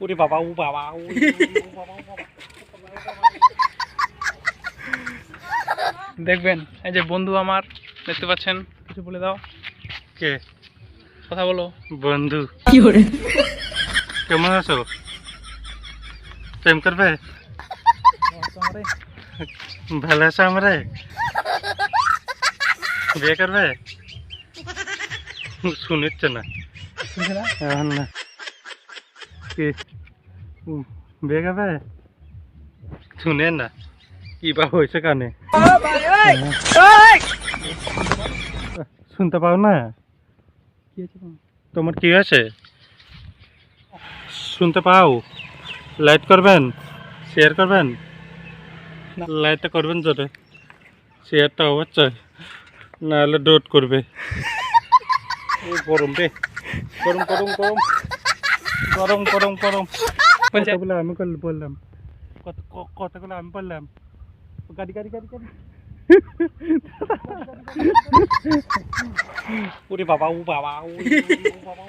ওরে বাবা ও বাবা ও দেখবেন এই যে বন্ধু আমার দেখতে পাচ্ছেন? কিছু বলে দাও। কে? কথা বলো। বন্ধু। কেমন আছো? প্রেম করবে? ভালো আছো আমরে? বিয়ে করবে? শুনিচ্ছে না? এখন না। কি? বিয়ে করবে শুনে না। কি বা হয়েছে কানে? শুনতে পাও না? তোমার? কি আছে শুনতে পাও? লাইট করবেন? শেয়ার করবেন? লাইটটা করবেন জোরে। শেয়ারটা অবশ্যই। নাহলে ডোট করবে। গরম রে। গরম গরম গরম। গরম গরম গরম বলছে কথাগুলো আমি করলে বললাম কত- ক- কথাগুলো আমি বললাম গাড়ি গাড়ি গাড়ি গাড়ি ওরে বাবা ও বাবা ও বাবা